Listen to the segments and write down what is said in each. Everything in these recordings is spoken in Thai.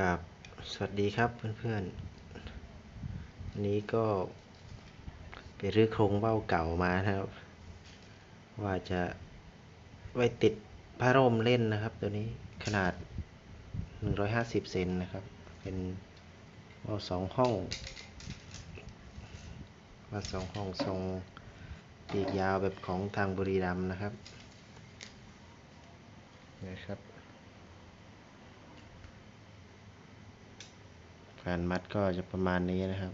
ครับ สวัสดีครับเพื่อนๆวันนี้ก็ ไปรื้อโครงเบ้าเก่ามานะครับ ว่าจะไว้ติดผ้าร่มเล่นนะครับ ตัวนี้ขนาด 150 เซนนะครับ เป็นเบ้าสองห้องเบ้าสองห้องทรงปีกยาวแบบของทางบุรีรัมย์นะครับนะครับ การมัดก็จะประมาณนี้นะครับ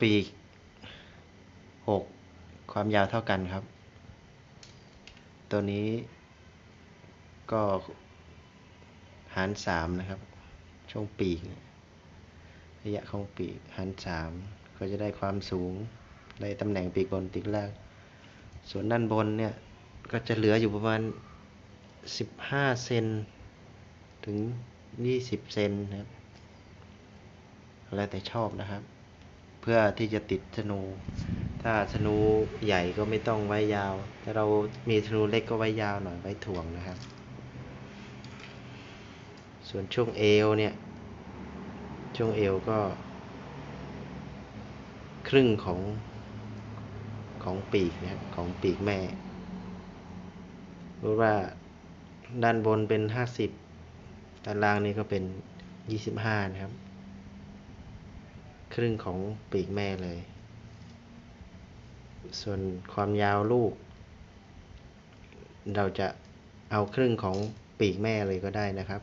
ปีกหกความยาวเท่ากันครับ ตัวนี้ก็หารสามนะครับ ช่วงปีกเนี่ยระยะของปีกหารสามก็จะได้ความสูงในตำแหน่งปีกบนปีกล่าง ส่วนด้านบนเนี่ย ก็จะเหลืออยู่ประมาณ 15 เซนถึง 20 เซนนะครับแล้วแต่ชอบนะครับ เพื่อที่จะติดธนู ถ้าธนูใหญ่ก็ไม่ต้องไว้ยาว ถ้าเรามีธนูเล็กก็ไว้ยาวหน่อยไว้ถ่วงนะครับ ส่วนช่วงเอวเนี่ย ช่วงเอวก็ ครึ่งของของปีกนะของปีกแม่รู้ว่า ด้านบนเป็น 50 ด้านล่างนี่ก็เป็น 25 นะครับ ครึ่งของปีกแม่เลย ส่วนความยาวลูก เราจะเอาครึ่งของปีกแม่เลยก็ได้นะครับ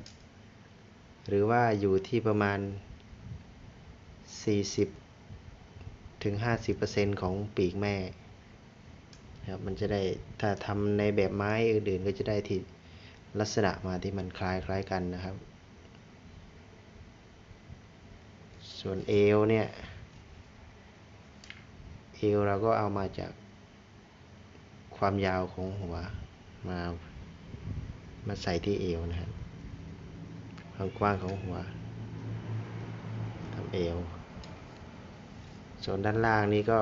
หรือว่าอยู่ที่ประมาณ 40ถึง50%ของปีกแม่ครับมันจะได้ถ้าทำในแบบไม้อื่นๆก็จะได้ที่ ลักษณะมาที่มันคล้ายคล้ายกันนะครับ ส่วนเอวเนี่ยเอวเราก็เอามาจากความยาวของหัวมามาใส่ที่เอวนะครับความกว้างของหัวทำเอว ส่วนด้านล่างนี้ก็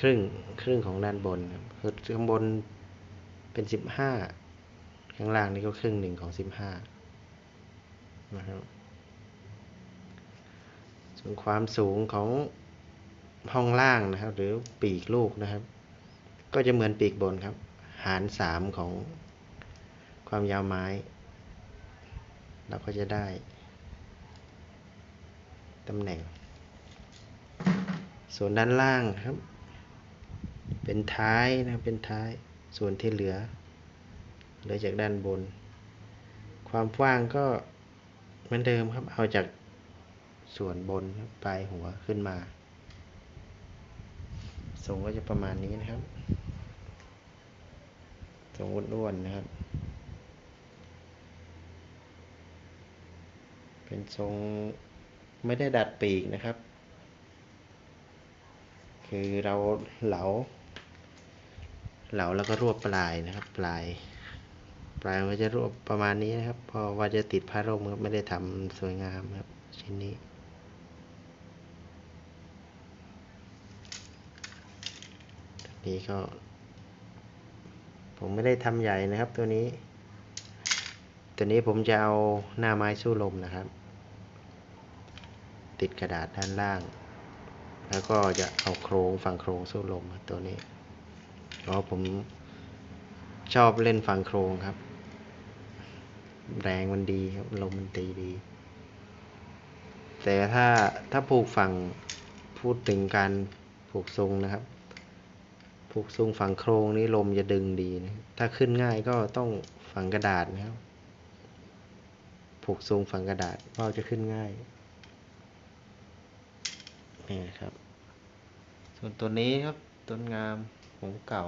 ครึ่งครึ่งของด้านบนครับคือข้างบน เป็นสิบห้าข้างล่างนี่ก็ครึ่งหนึ่งของสิบห้านะครับส่วนความสูงของห้องล่างนะครับ หรือปีกลูกนะครับ ก็จะเหมือนปีกบนครับ หารสามของความยาวไม้ เราก็จะได้ตำแหน่ง ส่วนด้านล่างครับ เป็นท้ายนะเป็นท้าย ส่วนที่เหลือ เหลือจากด้านบน ความกว้างก็เหมือนเดิมครับ เอาจากส่วนบนปลายหัวขึ้นมา ทรงก็จะประมาณนี้นะครับ ทรงอ้วนๆนะครับ เป็นทรงไม่ได้ดัดปีกนะครับ คือเราเหลา เหลาแล้วก็รวบปลายนะครับ ปลาย ปลายมันจะรวบประมาณนี้นะครับ พอว่าจะติดผ้าร่มครับไม่ได้ทำสวยงามครับชิ้นนี้นี้ก็ ผมไม่ได้ทำใหญ่นะครับตัวนี้ ตัวนี้ผมจะเอาหน้าไม้สู้ลมนะครับ ติดกระดาษด้านล่าง แล้วก็จะเอาโครงฝั่งโครงสู้ลมตัวนี้ เพราะผมชอบเล่นฝั่งโครงครับ แรงมันดีครับลมมันตีดี แต่ถ้าถ้าผูกฝั่งพูดถึงการผูกทรงนะครับผูกทรงฝั่งโครงนี้ลมจะดึงดีนะถ้าขึ้นง่ายก็ต้องฝั่งกระดาษนะครับ ผูกทรงฝั่งกระดาษเป้าจะขึ้นง่ายนี่ครับ ส่วนตัวนี้ครับต้นงาม ผมเก่า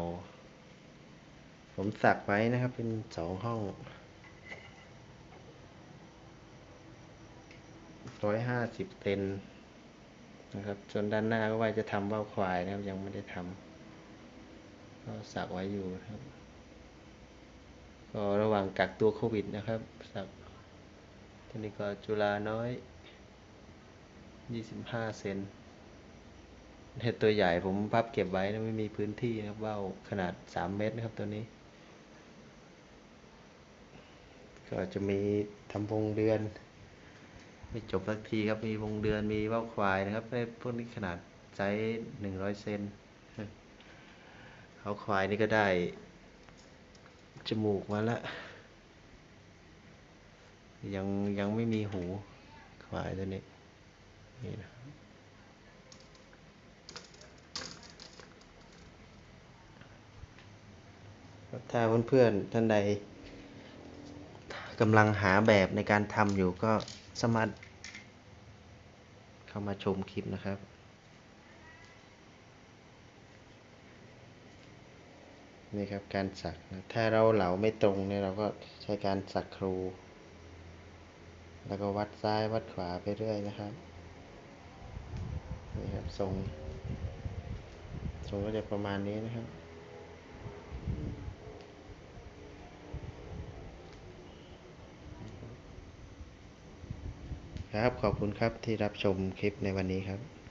ผมสักไว้นะครับเป็นสองห้องร้อยห้าสิบเซนนะครับ ส่วนด้านหน้าก็ว่าจะทำว่าวควายนะครับ ยังไม่ได้ทำก็สักไว้อยู่ครับ ก็ระหว่างกักตัวโควิดนะครับ สักทีนี้ก็จุฬาน้อยยี่สิบห้าเซน เห็ดตัวใหญ่ผมพับเก็บไว้นะไม่มีพื้นที่นะครับว่าวขนาดสามเมตรนะครับตัวนี้ ก็จะมีทำวงเดือน ไม่จบสักทีครับมีวงเดือนมีว่าวควายนะครับไอ้พวกนี้ขนาดไซส์หนึ่งร้อยเซนเขาควายนี่ก็ได้ จมูกมาแล้วยังยังไม่มีหูควายตัวนี้นี่นะ ถ้าเพื่อนๆท่านใดกำลังหาแบบในการทำอยู่ก็สามารถเข้ามาชมคลิปนะครับนี่ครับการสักนะถ้าเราเหลาไม่ตรงเนี่ยเราก็ใช้การสักครู แล้วก็วัดซ้ายวัดขวาไปเรื่อยนะครับนี่ครับทรงทรงก็จะประมาณนี้นะครับ ครับ ขอบคุณครับที่รับชมคลิปในวันนี้ครับ